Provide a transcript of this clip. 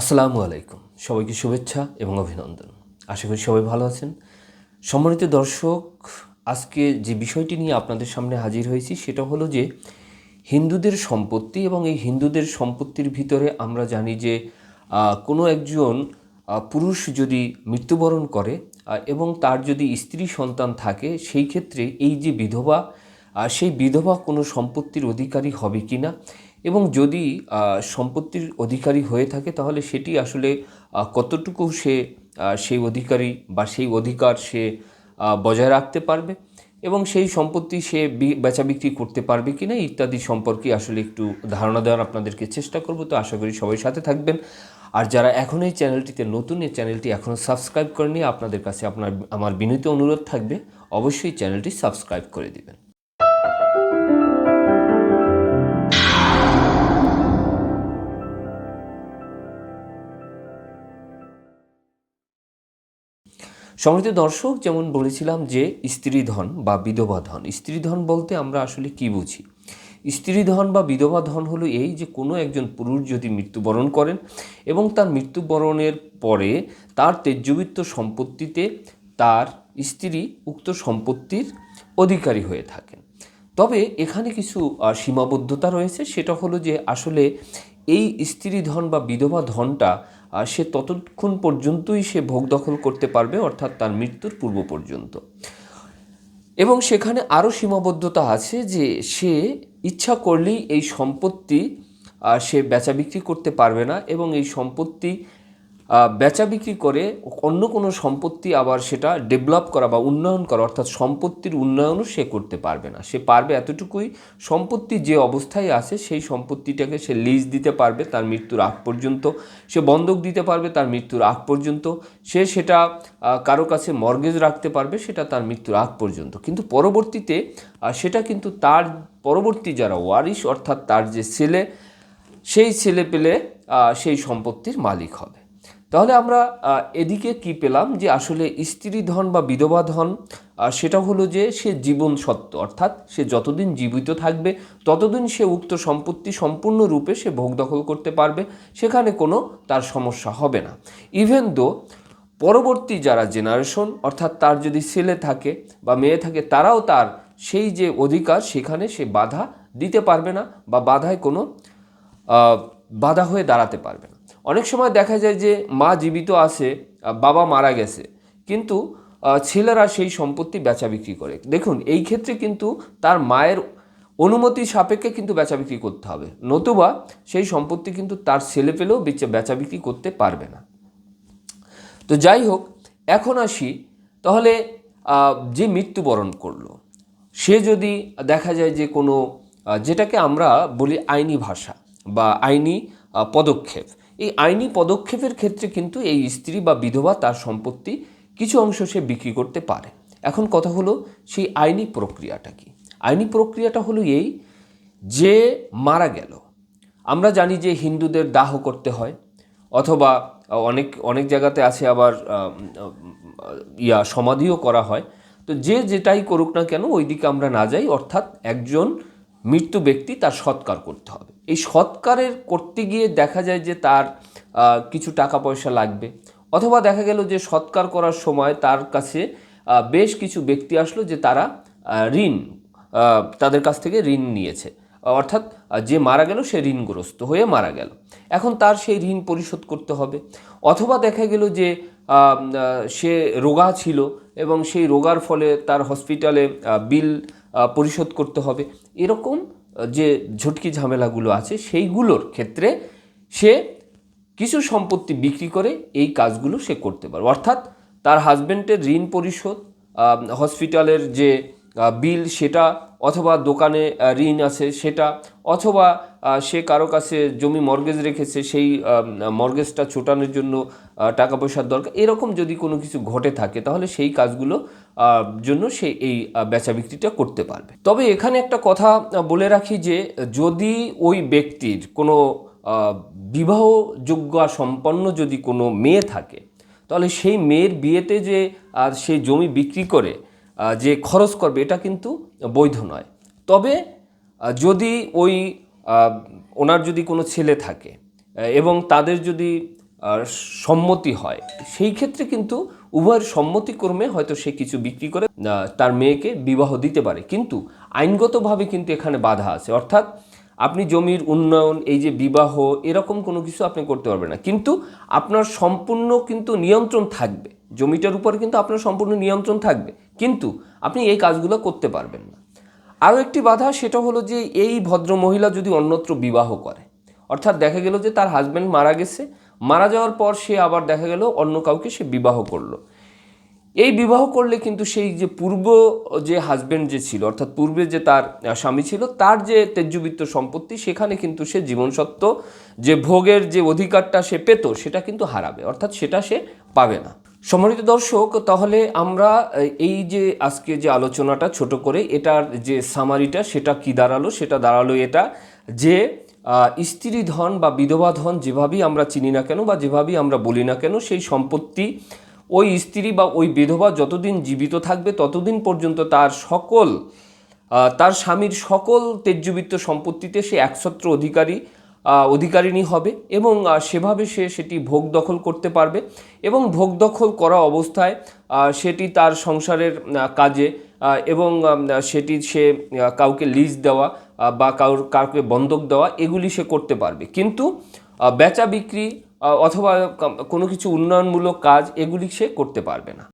আসসালামু আলাইকুম। সবাইকে শুভেচ্ছা এবং অভিনন্দন। আশা করি সবাই ভালো আছেন। সম্মানিত দর্শক, আজকে যে বিষয়টি নিয়ে আপনাদের সামনে হাজির হয়েছি সেটা হলো যে, হিন্দুদের সম্পত্তি এবং এই হিন্দুদের সম্পত্তির ভিতরে আমরা জানি যে কোনো একজন পুরুষ যদি মৃত্যুবরণ করে এবং তার যদি স্ত্রী সন্তান থাকে, সেই ক্ষেত্রে এই যে বিধবা সেই বিধবা কোনো সম্পত্তির অধিকারী হবে কি না এবং যদি সম্পত্তির অধিকারী হয়ে থাকে, তাহলে সেটি আসলে কতটুকু সে সেই অধিকারী বা সেই অধিকার সে বজায় রাখতে পারবে এবং সেই সম্পত্তি সে বেচা বিক্রি করতে পারবে কি না ইত্যাদি সম্পর্কে আসলে একটু ধারণা দেওয়ার আপনাদেরকে চেষ্টা করব। তো আশা করি সবাই সাথে থাকবেন। আর যারা এখন এই চ্যানেলটিতে নতুন, এই চ্যানেলটি এখনও সাবস্ক্রাইব করেনি আপনাদের কাছে আপনার, আমার বিনীত অনুরোধ থাকবে, অবশ্যই চ্যানেলটি সাবস্ক্রাইব করে দিবেন। সমৃদ্ধ দর্শক যেমন বলেছিলাম যে স্ত্রীধন বা বিধবা ধন। স্ত্রীধন বলতে আমরা আসলে কি বুঝি? স্ত্রীধন বা বিধবা ধন হলো এই যে কোনো একজন পুরুষ যদি মৃত্যুবরণ করেন এবং তার মৃত্যুবরণের পরে তার তেজ্যবিত্ত সম্পত্তিতে তার স্ত্রী উক্ত সম্পত্তির অধিকারী হয়ে থাকেন। তবে এখানে কিছু সীমাবদ্ধতা রয়েছে। সেটা হলো যে আসলে এই স্ত্রী ধন বা বিধবা ধনটা সে ততক্ষণ পর্যন্তই সে ভোগ দখল করতে পারবে, অর্থাৎ তার মৃত্যুর পূর্ব পর্যন্ত। এবং সেখানে আরও সীমাবদ্ধতা আছে যে সে ইচ্ছা করলেই এই সম্পত্তি সে বেচা বিক্রি করতে পারবে না এবং এই সম্পত্তি বেচা বিক্রি করে অন্য কোনো সম্পত্তি আবার সেটা ডেভেলপ করা বা উন্নয়ন করা, অর্থাৎ সম্পত্তির উন্নয়নও সে করতে পারবে না। সে পারবে এতটুকুই সম্পত্তি যে অবস্থায় আছে, সেই সম্পত্তিটাকে সে লিজ দিতে পারবে তার মৃত্যুর আগ পর্যন্ত। সে বন্ধক দিতে পারবে তার মৃত্যুর আগ পর্যন্ত। সে সেটা কারও কাছে মর্গেজ রাখতে পারবে, সেটা তার মৃত্যুর আগ পর্যন্ত। কিন্তু পরবর্তীতে সেটা কিন্তু তার পরবর্তী যারা ওয়ারিশ, অর্থাৎ তার যে ছেলে, সেই ছেলে পেলে সেই সম্পত্তির মালিক হবে। তাহলে আমরা এদিকে কি পেলাম যে আসলে স্ত্রী ধন বা বিধবা ধন সেটা হলো যে সে জীবন সত্য, অর্থাৎ সে যতদিন জীবিত থাকবে, ততদিন সে উক্ত সম্পত্তি সম্পূর্ণরূপে সে ভোগ দখল করতে পারবে, সেখানে কোনো তার সমস্যা হবে না। ইভেন দো পরবর্তী যারা জেনারেশন অর্থাৎ তার যদি ছেলে থাকে বা মেয়ে থাকে, তারাও তার সেই যে অধিকার, সেখানে সে বাধা দিতে পারবে না বা বাধায় কোনো বাধা হয়ে দাঁড়াতে পারবে না। অনেক সময় দেখা যায় যে মা জীবিত আছে বাবা মারা গেছে, কিন্তু ছেলেরা সেই সম্পত্তি বেচা বিক্রি করে। দেখুন, এই ক্ষেত্রে কিন্তু তার মায়ের অনুমতি সাপেক্ষে কিন্তু বেচা বিক্রি করতে হবে। নতুবা সেই সম্পত্তি কিন্তু তার ছেলে পেলেও বেচা বিক্রি করতে পারবে না। তো যাই হোক, এখন আসি, তাহলে যে মৃত্যুবরণ করল, সে যদি দেখা যায় যে কোনো যেটাকে আমরা বলি আইনি ভাষা বা আইনি পদক্ষেপ এই আইনি পদক্ষেপের ক্ষেত্রে কিন্তু এই স্ত্রী বা বিধবা তার সম্পত্তি কিছু অংশ সে বিক্রি করতে পারে। এখন কথা হলো সেই আইনি প্রক্রিয়াটা কি? আইনি প্রক্রিয়াটা হলো এই যে মারা গেল, আমরা জানি যে হিন্দুদের দাহ করতে হয়, অথবা অনেক অনেক জায়গাতে আছে আবার ইয়া সমাধিও করা হয়। তো যে যেটাই করুক না কেন ওই দিকে আমরা না যাই, অর্থাৎ একজন মৃত্যু ব্যক্তি তার সৎকার করতে হবে। এই সৎকারের করতে গিয়ে দেখা যায় যে তার কিছু টাকা পয়সা লাগবে। অথবা দেখা গেল যে সৎকার করার সময় তার কাছে বেশ কিছু ব্যক্তি আসলো যে তারা ঋণ তাদের কাছ থেকে ঋণ নিয়েছে। অর্থাৎ যে মারা গেল সে ঋণগ্রস্ত হয়ে মারা গেল। এখন তার সেই ঋণ পরিশোধ করতে হবে। অথবা দেখা গেল যে সে রোগা ছিল এবং সেই রোগার ফলে তার হসপিটালে বিল পরিশোধ করতে হবে। এরকম যে ঝটকি ঝামেলাগুলো আছে, সেইগুলোর ক্ষেত্রে সে কিছু সম্পত্তি বিক্রি করে এই কাজগুলো সে করতে পারে অর্থাৎ তার হাজব্যান্ডের ঋণ পরিশোধ হসপিটালের যে বিল সেটা, অথবা দোকানে ঋণ আছে সেটা, অথবা সে কারও কাছে জমি মর্গেজ রেখেছে, সেই মর্গেজটা ছোটানোর জন্য টাকা পয়সার দরকার, এরকম যদি কোনো কিছু ঘটে থাকে, তাহলে সেই কাজগুলো জন্য সে এই বেচা বিক্রিটা করতে পারবে। তবে এখানে একটা কথা বলে রাখি যে, যদি ওই ব্যক্তির কোনো বিবাহযোগ্য সম্পন্ন যদি কোনো মেয়ে থাকে, তাহলে সেই মেয়ের বিয়েতে যে আর সেই জমি বিক্রি করে যে খরচ করবে, এটা কিন্তু বৈধ নয়। তবে যদি ওই ওনার যদি কোনো ছেলে থাকে এবং তাদের যদি সম্মতি হয়, সেই ক্ষেত্রে কিন্তু উভয়ের সম্মতিক্রমে হয়তো সে কিছু বিক্রি করে তার মেয়েকে বিবাহ দিতে পারে। কিন্তু আইনগতভাবে কিন্তু এখানে বাধা আছে। অর্থাৎ আপনি জমির উন্নয়ন, এই যে বিবাহ, এরকম কোনো কিছু আপনি করতে পারবেন না। কিন্তু আপনার সম্পূর্ণ কিন্তু নিয়ন্ত্রণ থাকবে। জমিটার উপর কিন্তু আপনার সম্পূর্ণ নিয়ন্ত্রণ থাকবে। কিন্তু আপনি এই কাজগুলো করতে পারবেন না। আরও একটি বাধা সেটা হলো যে এই ভদ্র মহিলা যদি অন্যত্র বিবাহ করে, অর্থাৎ দেখা গেল যে তার হাজব্যান্ড মারা গেছে, মারা যাওয়ার পর সে আবার দেখা গেল অন্য কাউকে সে বিবাহ করল। এই বিবাহ করলে কিন্তু সেই যে পূর্ব যে হাজব্যান্ড যে ছিল, অর্থাৎ পূর্বে যে তার স্বামী ছিল, তার যে তেজ্যবিত্ত সম্পত্তি, সেখানে কিন্তু সে জীবনসত্ত্ব, যে ভোগের যে অধিকারটা সে পেত, সেটা কিন্তু হারাবে, অর্থাৎ সেটা সে পাবে না। সম্মানিত দর্শক, তাহলে আমরা এই যে আজকে যে আলোচনাটা ছোট করে, এটার যে সামারিটা সেটা কি দাঁড়াল? সেটা দাঁড়াল এটা যে স্ত্রী ধন বা বিধবা ধন যেভাবেই আমরা চিনি না কেন বা যেভাবেই আমরা বলি না কেন, সেই সম্পত্তি ওই স্ত্রী বা ওই বিধবা যতদিন জীবিত থাকবে, ততদিন পর্যন্ত তার সকল তার স্বামীর সকল তেজ্যবিত্ত সম্পত্তিতে সে একছত্র অধিকারী অধিকারিণী হবে এবং সেভাবে সে সেটি ভোগ দখল করতে পারবে এবং ভোগ দখল করা অবস্থায় সেটি তার সংসারের কাজে এবং সেটি সে কাউকে লিজ দেওয়া বা কাউর, কাউকে বন্ধক দেওয়া, এগুলি সে করতে পারবে। কিন্তু বেচা বিক্রি অথবা কোনো কিছু উন্নয়নমূলক কাজ, এগুলি সে করতে পারবে না।